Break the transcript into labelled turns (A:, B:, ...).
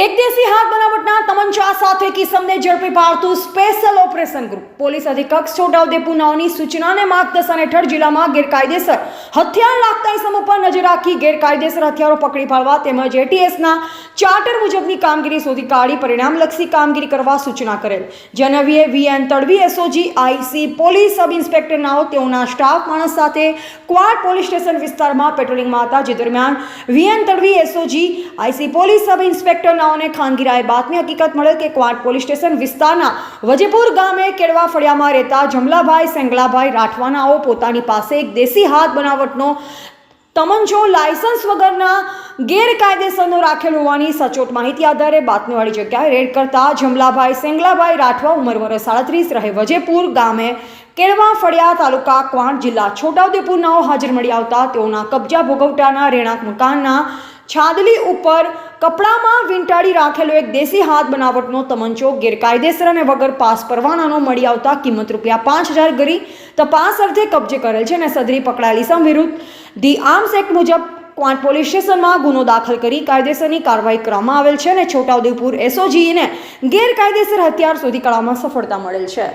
A: એક હાથ બનાવટના તમંચા સાથે કિસમને ઝડપી પાડતું સ્પેશિયલ ઓપરેશન ગ્રુપ. પોલીસ અધિક્ષક છોટાઉદેપુર નાઓની સૂચનાને માર્ગદર્શન હેઠળ જિલ્લામાં ગેરકાયદેસર હથિયાર લાગતા ઇસમો પર નજર રાખી ગેરકાયદેસર હથિયારો પકડી પાડવા તેમજ એટીએસના ચાર્ટર મુજબની કામગીરી શોધી કાઢી પરિણામલક્ષી કામગીરી કરવા સૂચના કરેલ. જનવીએ, VN Tadvi SOG IC police sub inspector નાઓ તેઓના સ્ટાફ માણસ સાથે ક્વાડ પોલીસ સ્ટેશન વિસ્તારમાં પેટ્રોલિંગમાં હતા જે દરમિયાન VN Tadvi SOG IC police sub inspector નાઓને ખાનગીરાએ બાતમી હકીકત મળેલ કે ક્વાટ પોલીસ સ્ટેશન વિસ્તારના વજેપુર ગામે કેળવા ફળિયામાં રહેતા જમલાભાઈ સેંગલાભાઈ રાઠવાનાઓ પોતાની પાસે એક દેશી હાથ બનાવટનો તમંજો, લાયસન્સ વગરના ગેરકાયદેસરનો રાખેલ હોવાની સચોટ માહિતી આધારે બાતમીવાળી જગ્યાએ રેડ કરતા જમલાભાઈ સેંગલાભાઈ રાઠવા ઉંમર વર્ષ સાડત્રીસ રહે વજેપુર ગામે કેળવા ફળિયા તાલુકા ક્વાંટ જિલ્લા છોટાઉદેપુરનાઓ હાજર મળી આવતા તેઓના કબજા ભોગવટાના રહેણાંક મકાનના છાદલી ઉપર કપડામાં વીંટાળી રાખેલો એક દેશી હાથ બનાવટનો તમંચો ગેરકાયદેસર અને વગર પાસ પરવાનાનો મળી આવતા કિંમત રૂપિયા પાંચ હજાર ગરી તપાસ અર્થે કબજે કરેલ છે અને સદરી પકડાયેલી સમ વિરુદ્ધ ધી આર્મ્સ એક્ટ મુજબ ક્વાંટ પોલીસ સ્ટેશનમાં ગુનો દાખલ કરી કાયદેસરની કાર્યવાહી કરવામાં આવેલ છે અને છોટાઉદેપુર એસઓજીને ગેરકાયદેસર હથિયાર શોધી કાઢવામાં સફળતા મળેલ છે.